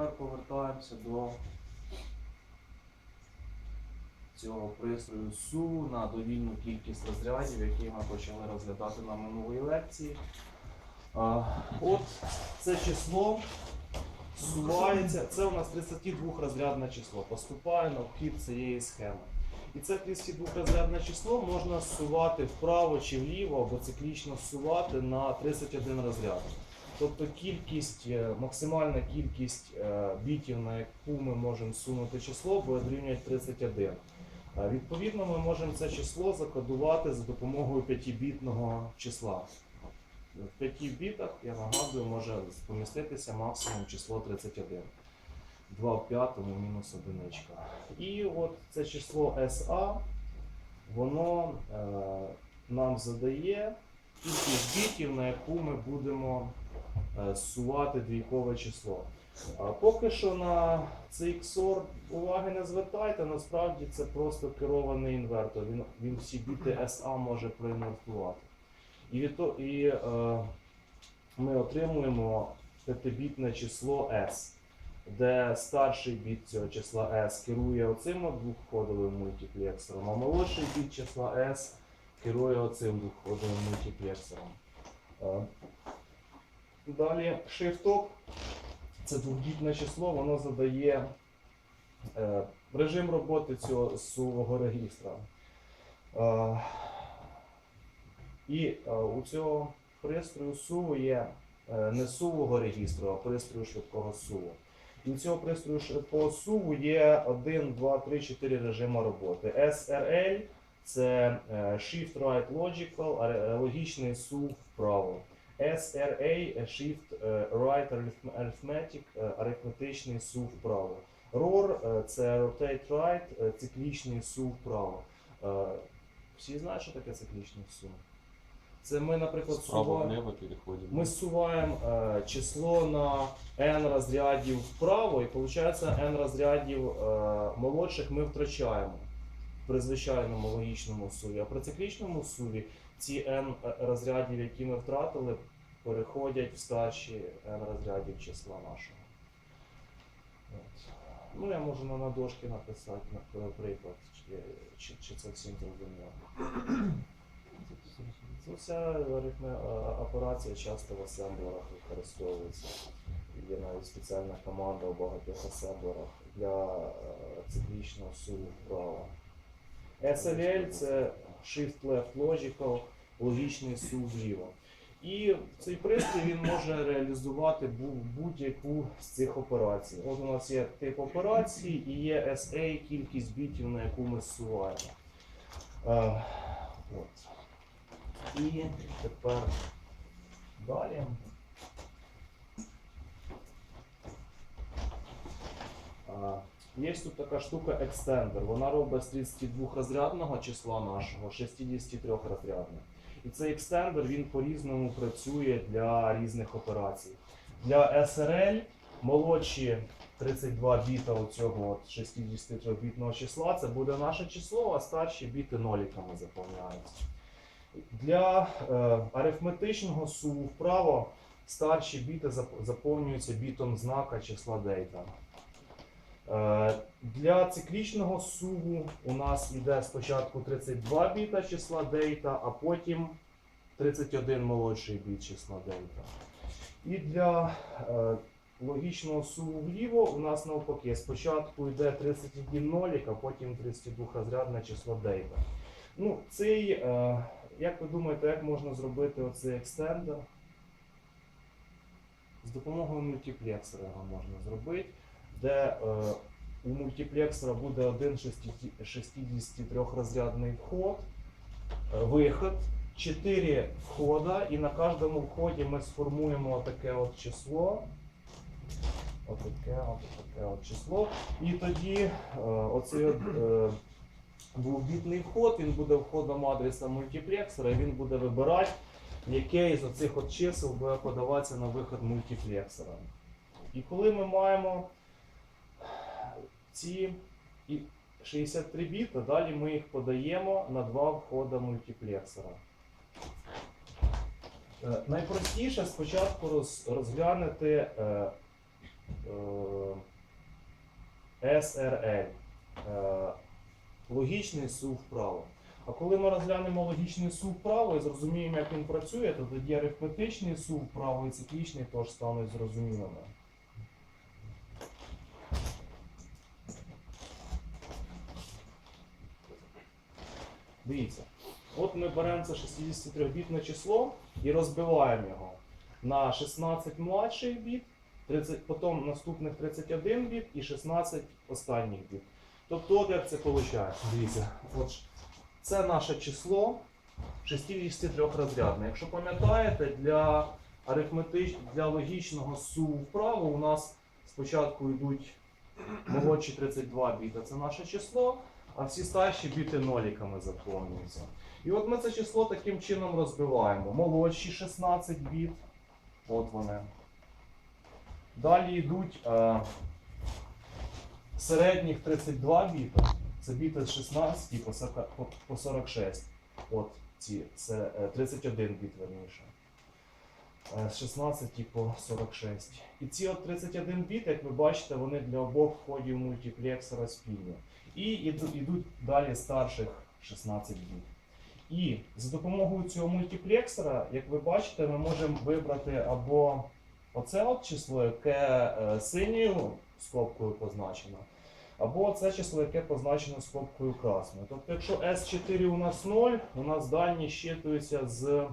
тепер повертаємося до цього пристрою СУ на довільну кількість розрядів, які ми почали розглядати на минулій лекції. От це число сувається, це у нас 32 розрядне число, поступає на вхід цієї схеми. І це 32 розрядне число можна зсувати вправо чи вліво, або циклічно зсувати на 31 розряд. Тобто кількість, е, максимальна кількість е, бітів, на яку ми можемо сунути число, буде дорівнювати 31. Е, Відповідно, ми можемо це число закодувати за допомогою 5-бітного числа. В 5 бітах, я нагадую, може поміститися максимум число 31. 2 в п'ятому мінус одиничка. І от це число SA, воно е, нам задає кількість бітів, на яку ми будемо зсувати двійкове число. Поки що на цей XOR уваги не звертайте, насправді це просто керований інвертор. Він, він всі біти SA може проінвертувати. І, від то, і е, ми отримуємо п'ятибітне число S, де старший біт цього числа S керує оцим двохходовим мультиплексором, а молодший біт числа S керує оцим двохходовим мультиплексором. Е, Далі shift-up це двохбітне число, воно задає е, режим роботи цього сувого регістра. Е, і е, у цього пристрою суву є е, не сувого регістру, а пристрою швидкого суву. І у цього пристрою швидкого суву є 1, 2, 3, 4 режими роботи. SRL це е, Shift Right Logical, а логічний сув вправо. SRA е, Shift е, Right Arith- Arithmetic, арифметичний сув вправо. ROR е, це Rotate Right, циклічний сув вправо. Всі знають, що таке циклічний сув? Це ми, наприклад, суваємо. Ми зсуваємо е, число на n розрядів вправо, і виходить n розрядів е, молодших ми втрачаємо при звичайному логічному суві. А при циклічному суві ці n розрядів, які ми втратили, переходять в старші n розрядів числа нашого. От. Ну, я можу на, дошки написати, наприклад, чи, чи, чи це всім зрозуміло. Ну, ця арифме- операція часто в асемблерах використовується. Є навіть спеціальна команда у багатьох асемблерах для е, циклічного суву вправо. SLL це Shift Left Logical, логічний сув вліво. І цей пристрій він може реалізувати бу- будь-яку з цих операцій. От у нас є тип операції і є SA, кількість бітів, на яку ми зсуваємо. Е, от. І тепер далі. А, Є тут така штука екстендер. Вона робить з 32 розрядного числа нашого 63 розрядне. І цей екстендер він по-різному працює для різних операцій. Для SRL молодші 32 біта оцього 63-бітного числа це буде наше число, а старші біти ноліками заповняються. Для е, арифметичного суву вправо старші біти зап- заповнюються бітом знака числа дейта. Е, для циклічного суву у нас йде спочатку 32 біта числа дейта, а потім 31 молодший біт числа дейта. І для е, логічного суву вліво у нас навпаки спочатку йде 31 нолік, а потім 32 розрядне число дейта. Ну, цей, е, як ви думаєте, як можна зробити оцей екстендер? З допомогою мультиплексора його можна зробити, де е, у мультиплексора буде один 63 розрядний вход, е, виход, 4 входа, і на кожному вході ми сформуємо таке от число. Отаке, от таке от число. І тоді е, оцей от, е, двохбітний вход, він буде входом адреса мультиплексора, і він буде вибирати, яке із оцих от чисел буде подаватися на виход мультиплексора. І коли ми маємо ці 63 біта, далі ми їх подаємо на два входа мультиплексора. Е, Найпростіше спочатку розглянути е, е, SRL. Е, Логічний сув вправо. А коли ми розглянемо логічний сув вправо і зрозуміємо, як він працює, то тоді арифметичний сув вправо і циклічний теж стануть зрозумілими. Дивіться, от ми беремо це 63-бітне число і розбиваємо його на 16 младших біт, 30, потім наступних 31 біт і 16 останніх біт. Тобто, от як це виходить? Дивіться, от це наше число 63 розрядне. Якщо пам'ятаєте, для арифметич... для логічного суву вправо у нас спочатку йдуть молодші 32 біта, це наше число, а всі старші біти ноліками заповнюються. І от ми це число таким чином розбиваємо. Молодші 16 біт, от вони. Далі йдуть е, середніх 32 біта, це біти з 16 по 40 по- по 46. От ці це е, 31 біт верніше. З 16 по 46. І ці от 31 біт, як ви бачите, вони для обох входів мультиплексора спільні. І йдуть далі старших 16 біт. І за допомогою цього мультиплексора, як ви бачите, ми можемо вибрати або оце от число, яке е, синьою скобкою позначено, або це число, яке позначено скобкою красною. Тобто, якщо S4 у нас 0, у нас дані щитуються з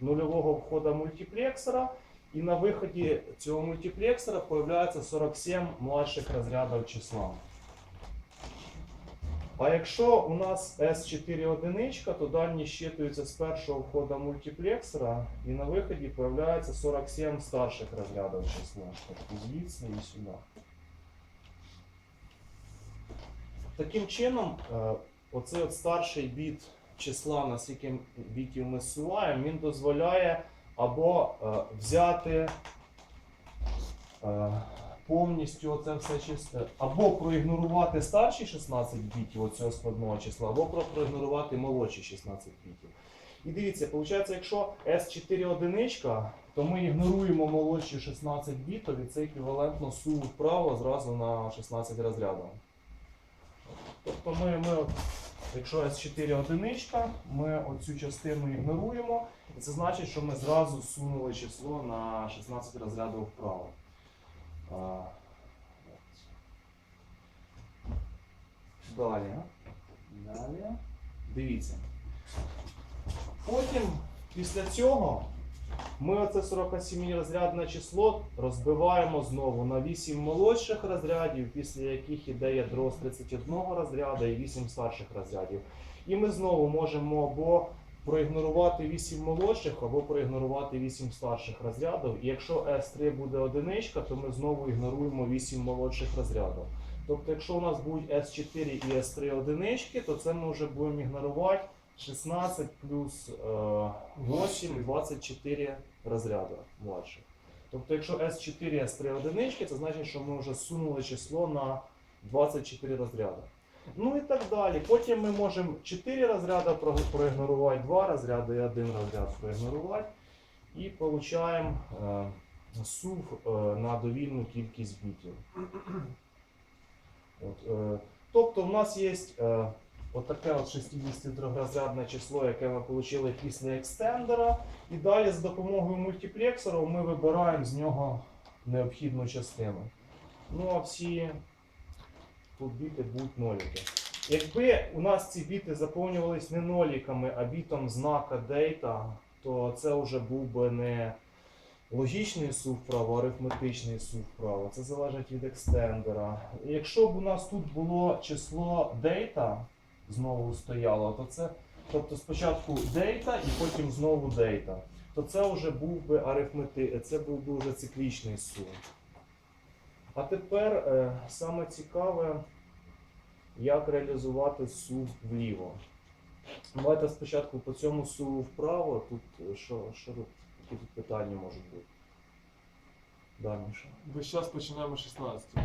нульового входу мультиплексора, і на виході цього мультиплексора появляється 47 младших розрядів числа. А якщо у нас S4 одиничка, то дані щитуються з першого входу мультиплексора, і на виході появляється 47 старших розрядів числа. Тобто звідси і сюди. Таким чином, оцей от старший біт числа, на скільки бітів ми зсуваємо, він дозволяє або е, взяти е, повністю оце все чисто, або проігнорувати старші 16 бітів оцього складного числа, або проігнорувати молодші 16 бітів. І дивіться, виходить, якщо S4 одиничка, то ми ігноруємо молодші 16 бітів, і це еквівалентно суму вправо зразу на 16 розрядів. Тобто ми, ми якщо S4 одиничка, ми оцю частину ігноруємо, і це значить, що ми зразу сунули число на 16 розрядів вправо. Далі. Далі. Дивіться. Потім, після цього, ми оце 47 розрядне число розбиваємо знову на 8 молодших розрядів, після яких іде ядро з 31 розряду і 8 старших розрядів. І ми знову можемо або проігнорувати 8 молодших, або проігнорувати 8 старших розрядів. І якщо S3 буде одиничка, то ми знову ігноруємо 8 молодших розрядів. Тобто, якщо у нас будуть S4 і S3 одинички, то це ми вже будемо ігнорувати 16 плюс е, 8, 24 розряди младших. Тобто, якщо S4 S3 одинички, це значить, що ми вже сунули число на 24 розряди. Ну і так далі. Потім ми можемо 4 розряди проігнорувати, 2 розряди і 1 розряд проігнорувати. І отримуємо е, сув е, на довільну кількість бітів. От, е, тобто в нас є отаке от 63-розрядне число, яке ми отримали після екстендера. І далі з допомогою мультиплексору ми вибираємо з нього необхідну частину. Ну а всі тут біти будуть ноліки. Якби у нас ці біти заповнювались не ноліками, а бітом знака дейта, то це вже був би не логічний сув вправо, а арифметичний сув вправо. Це залежить від екстендера. Якщо б у нас тут було число дейта, знову стояло, то це, тобто спочатку дейта і потім знову дейта, то це вже був би арифмети, це був би вже циклічний сув. А тепер е, саме цікаве, як реалізувати сув вліво. Давайте спочатку по цьому суву вправо. Тут е, що, що які тут питання можуть бути? Да, Міша. Весь час починаємо 16, так?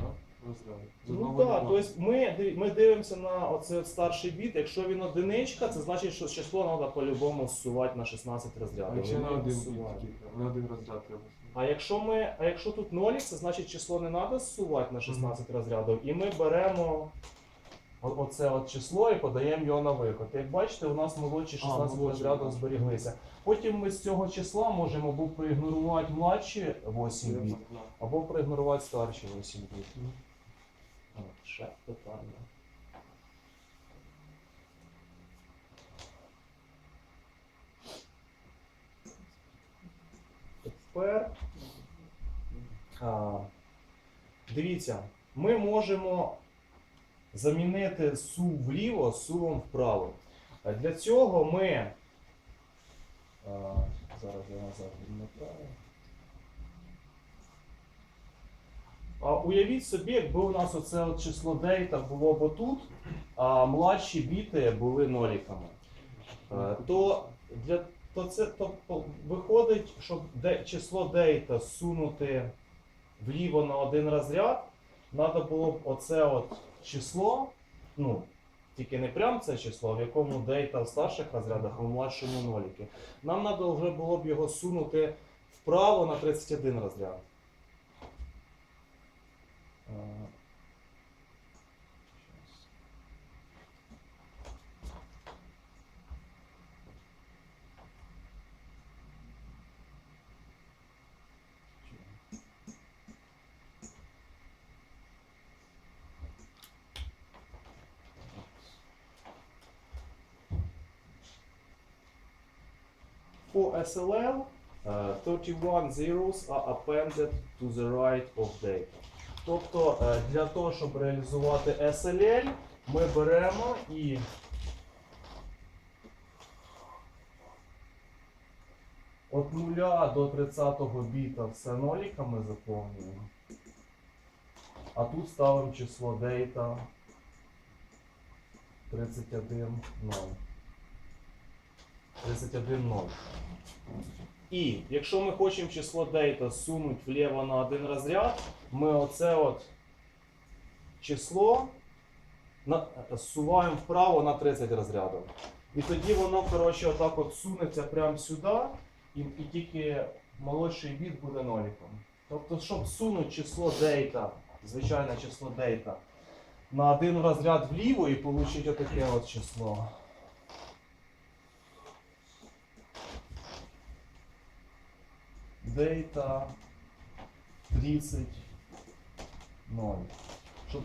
Ну так, тобто ми, ми дивимося на оцей от старший біт. Якщо він одиничка, це значить, що число треба по-любому зсувати на 16 А розрядів. якщо на один на один розряд треба. А якщо ми, а якщо тут нолік, це значить число не треба зсувати на 16 розрядів, і ми беремо оце от число і подаємо його на виход. Як бачите, у нас молодші 16 молодші, розрядів зберіглися. Потім ми з цього числа можемо або проігнорувати младші 8 біт, або проігнорувати старші 8 біт. Ще питання. Тепер а, дивіться, ми можемо замінити су вліво сувом вправо. Для цього ми. А, зараз я назад відмотаю. Уявіть собі, якби у нас оце число дейта було б отут, а младші біти були ноліками. Е, То для то це то, виходить, щоб де, число дейта сунути вліво на один розряд, треба було б оце от число, ну, тільки не прям це число, в якому дейта в старших розрядах, а в младшому ноліки. Нам треба було б його сунути вправо на 31 розряд. For SLL, uh, 31 zeros are appended to the right of data. Тобто е, для того, щоб реалізувати SLL, ми беремо і від 0 до 30 біта все ноліками заповнюємо. А тут ставимо число data 31 0. 31 0. І якщо ми хочемо число дейта сунути вліво на один розряд, ми оце от число на, зсуваємо вправо на 30 розрядів. І тоді воно, коротше, отак от сунеться прямо сюди, і, і тільки молодший біт буде ноліком. Тобто, щоб сунути число дейта, звичайне число дейта, на один розряд вліво і отримати отаке от число. Дейта 30 0. Щоб,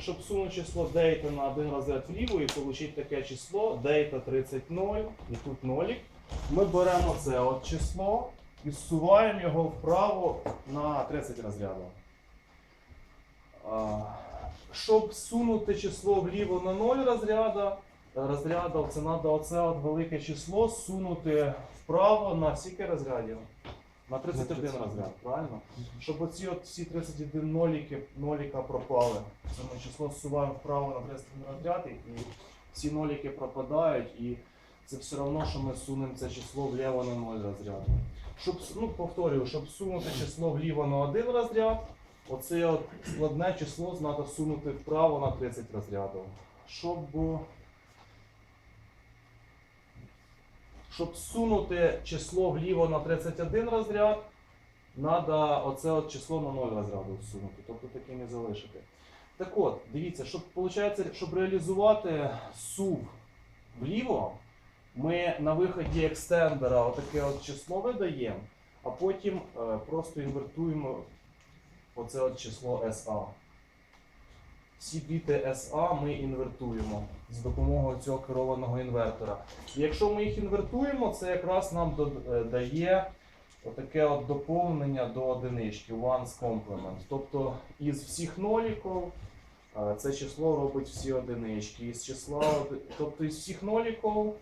щоб сунути число дейта на один розряд вліво і отримати таке число дейта 30 0 і тут нолік, ми беремо це от число і зсуваємо його вправо на 30 розрядів. Щоб сунути число вліво на 0 розряда, розрядів, це треба оце от велике число сунути вправо на скільки розрядів? На 31 31. розряд, правильно? Щоб оці от всі 31 ноліки, ноліка пропали. Це ми число зсуваємо вправо на 31 розряд, і всі ноліки пропадають, і це все одно, що ми сунемо це число вліво на 0 розряд. Щоб, ну, повторюю, щоб сунути число вліво на один розряд, оце от складне число треба сунути вправо на 30 розрядів. Щоб щоб сунути число вліво на 31 розряд, треба оце от число на 0 розряду всунути, тобто таким і залишити. Так от, дивіться, щоб, щоб реалізувати сув вліво, ми на виході екстендера отаке от число видаємо, а потім е, просто інвертуємо оце от число SA. Всі біти SA ми інвертуємо з допомогою цього керованого інвертора. І якщо ми їх інвертуємо, це якраз нам е, дає отаке от доповнення до одинички, ones complement. Тобто із всіх ноліків е, це число робить всі одинички. Із числа, тобто із всіх ноліків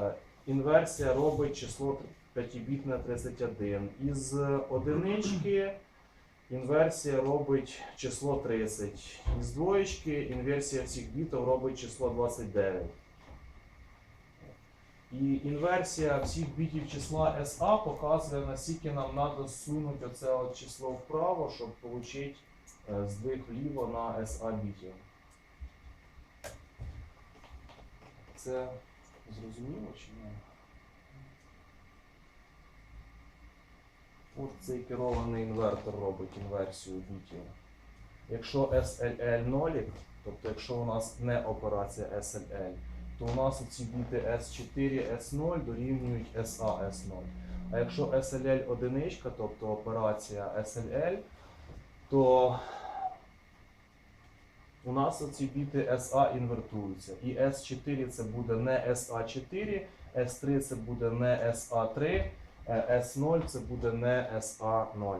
е, інверсія робить число 5-бітне 31. Із одинички інверсія робить число 30. Із двоєчки інверсія всіх бітів робить число 29. І інверсія всіх бітів числа SA показує, наскільки нам треба сунути оце число вправо, щоб отримати здвиг вліво на SA бітів. Це зрозуміло чи ні? От цей керований інвертор робить інверсію бітів. Якщо SLL 0, тобто якщо у нас не операція SLL, то у нас ці біти S4, S0 дорівнюють SA S0. А якщо SLL одиничка, тобто операція SLL, то у нас оці біти SA інвертуються. І S4 це буде не SA4, S3 це буде не SA3, е, S0 це буде не SA0.